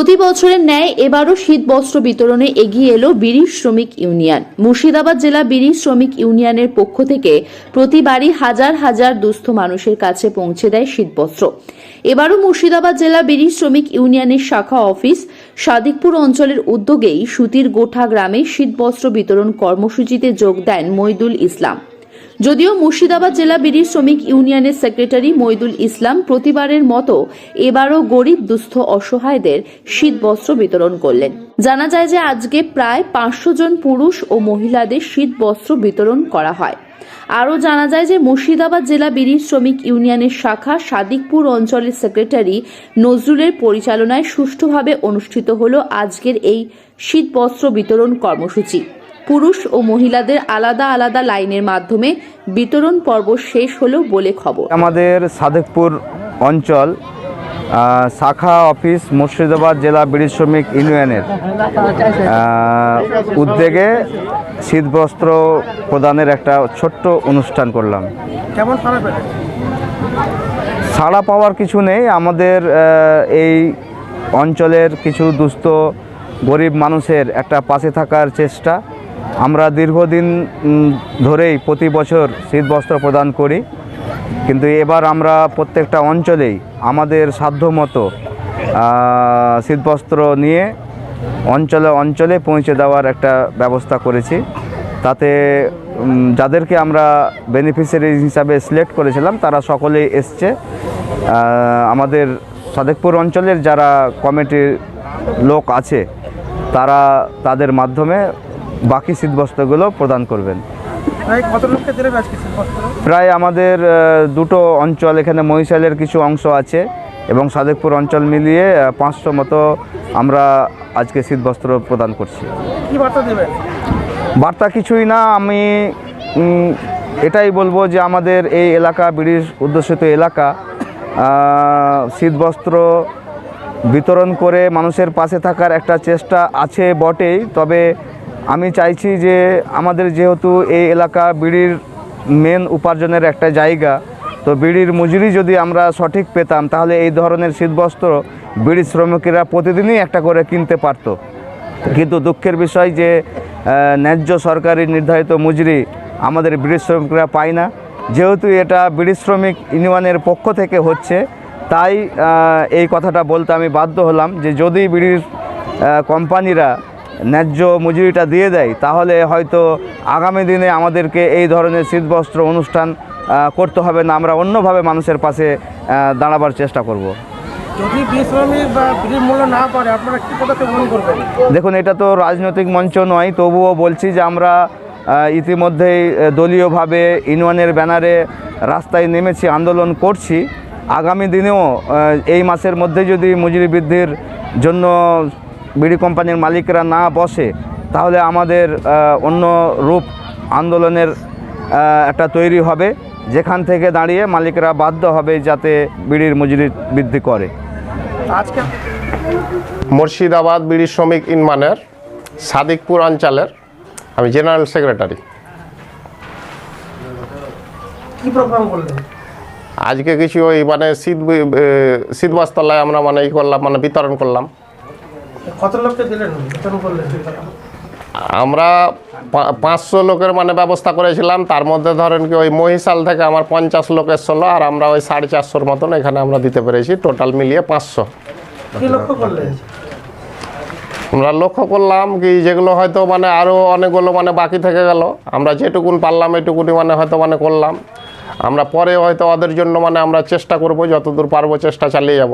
প্রতি বছরের ন্যায় এবারও শীত বস্ত্র বিতরণে এগিয়ে এলো বিড়ি শ্রমিক ইউনিয়ন। মুর্শিদাবাদ জেলা বিড়ি শ্রমিক ইউনিয়নের পক্ষ থেকে প্রতিবারই হাজার হাজার দুস্থ মানুষের কাছে পৌঁছে দেয় শীতবস্ত্র এবারও মুর্শিদাবাদ জেলা বিড়ি শ্রমিক ইউনিয়নের শাখা অফিস সাদিকপুর অঞ্চলের উদ্যোগেই সুতির গোঠা গ্রামে শীতবস্ত্র বিতরণ কর্মসূচিতে যোগ দেন মইদুল ইসলাম। যদিও মুর্শিদাবাদ জেলা বিড়ি শ্রমিক ইউনিয়নের সেক্রেটারি মইদুল ইসলাম প্রতিবারের মতো এবারও গরিব, দুস্থ, অসহায়দের শীত বস্ত্র বিতরণ করলেন। জানা যায় যে আজকে প্রায় পাঁচশো জন পুরুষ ও মহিলাদের শীত বস্ত্র বিতরণ করা হয়। আরও জানা যায় যে মুর্শিদাবাদ জেলা বিড়ি শ্রমিক ইউনিয়নের শাখা সাদিকপুর অঞ্চলের সেক্রেটারি নজরুলের পরিচালনায় সুষ্ঠুভাবে অনুষ্ঠিত হল আজকের এই শীত বস্ত্র বিতরণ কর্মসূচি। পুরুষ ও মহিলাদের আলাদা আলাদা লাইনের মাধ্যমে বিতরণ পর্ব শেষ হলো বলে খবর। আমাদের সাদেকপুর অঞ্চল শাখা অফিস মুর্শিদাবাদ জেলা বিড়ি শ্রমিক ইউনিয়নের উদ্যোগে শীতবস্ত্র প্রদানের একটা ছোট্ট অনুষ্ঠান করলাম। কেমন ছাড়া পাওয়ার কিছু নেই। আমাদের এই অঞ্চলের কিছু দুস্থ গরিব মানুষের একটা পাশে থাকার চেষ্টা। আমরা দীর্ঘদিন ধরেই প্রতি বছর শীতবস্ত্র প্রদান করি। কিন্তু এবার আমরা প্রত্যেকটা অঞ্চলেই আমাদের সাধ্যমতো শীতবস্ত্র নিয়ে অঞ্চলে অঞ্চলে পৌঁছে দেওয়ার একটা ব্যবস্থা করেছি। তাতে যাদেরকে আমরা বেনিফিশিয়ারি হিসাবে সিলেক্ট করেছিলাম, তারা সকলেই এসছে। আমাদের সাদেকপুর অঞ্চলের যারা কমিটির লোক আছে, তারা তাদের মাধ্যমে বাকি শীতবস্ত্রগুলো প্রদান করবেন। প্রায় আমাদের দুটো অঞ্চল এখানে মহিশালের কিছু অংশ আছে এবং সাদেকপুর অঞ্চল মিলিয়ে পাঁচশো মতো আমরা আজকে শীতবস্ত্র প্রদান করছি। বার্তা কিছুই না আমি এটাই বলব যে আমাদের এই এলাকা ব্রিটিশ উদ্দেশিত এলাকা শীতবস্ত্র বিতরণ করে মানুষের পাশে থাকার একটা চেষ্টা আছে বটেই তবে আমি চাইছি যে আমাদের যেহেতু এই এলাকা বিড়ির মেন উপার্জনের একটা জায়গা, তো বিড়ির মজুরি যদি আমরা সঠিক পেতাম, তাহলে এই ধরনের শীতবস্ত্র বিড়ি শ্রমিকেরা প্রতিদিনই একটা করে কিনতে পারতো। কিন্তু দুঃখের বিষয় যে ন্যায্য সরকারি নির্ধারিত মজুরি আমাদের বিড়ি শ্রমিকরা পায় না। যেহেতু এটা বিড়ি শ্রমিক ইউনিয়নের পক্ষ থেকে হচ্ছে, তাই এই কথাটা বলতে আমি বাধ্য হলাম যে যদি বিড়ির কোম্পানিরা ন্যায্য মজুরিটা দিয়ে দেয় তাহলে হয়তো আগামী দিনে আমাদেরকে এই ধরনের শীতবস্ত্র অনুষ্ঠান করতে হবে না। আমরা অন্যভাবে মানুষের পাশে দাঁড়াবার চেষ্টা করব। যদি বিশ্রমিক বা মূল্য না পারে আপনারা কি পদক্ষেপ গ্রহণ করবেন? দেখুন এটা তো রাজনৈতিক মঞ্চ নয় তবুও বলছি যে আমরা ইতিমধ্যেই দলীয়ভাবে ইউনিয়নের ব্যানারে রাস্তায় নেমেছি আন্দোলন করছি। আগামী দিনেও এই মাসের মধ্যে যদি মজুরি বৃদ্ধির জন্য বিড়ি কোম্পানির মালিকরা না বসে তাহলে আমাদের অন্য রূপ আন্দোলনের একটা তৈরি হবে যেখান থেকে দাঁড়িয়ে মালিকরা বাধ্য হবে যাতে বিড়ির মজুরি বৃদ্ধি করে। আজকে মুর্শিদাবাদ বিড়ি শ্রমিক ইনমানের সাদিকপুর অঞ্চলের আমি জেনারেল সেক্রেটারি। কি প্রোগ্রাম করলেন? আজকে কিছু ওই মানে শীত শীত বস্তালায় আমরা মানে ই করলাম মানে বিতরণ করলাম। কত লোককে দিলেন বিতরণ করলেন আমরা পাঁচশো লোকের মানে ব্যবস্থা করেছিলাম। তার মধ্যে ধরেন কি ওই মহিশাল থেকে আমার পঞ্চাশ লোক এসছিল আর আমরা ওই সাড়ে চারশোর মতন এখানে আমরা দিতে পেরেছি। টোটাল মিলিয়ে পাঁচশো। আমরা লক্ষ্য করলাম কি যেগুলো হয়তো মানে আরও অনেকগুলো মানে বাকি থেকে গেল। আমরা যেটুকুন পারলাম এটুকুনি মানে হয়তো মানে করলাম। আমরা পরে হয়তো ওদের জন্য মানে আমরা চেষ্টা করব যতদূর পারব চেষ্টা চালিয়ে যাব।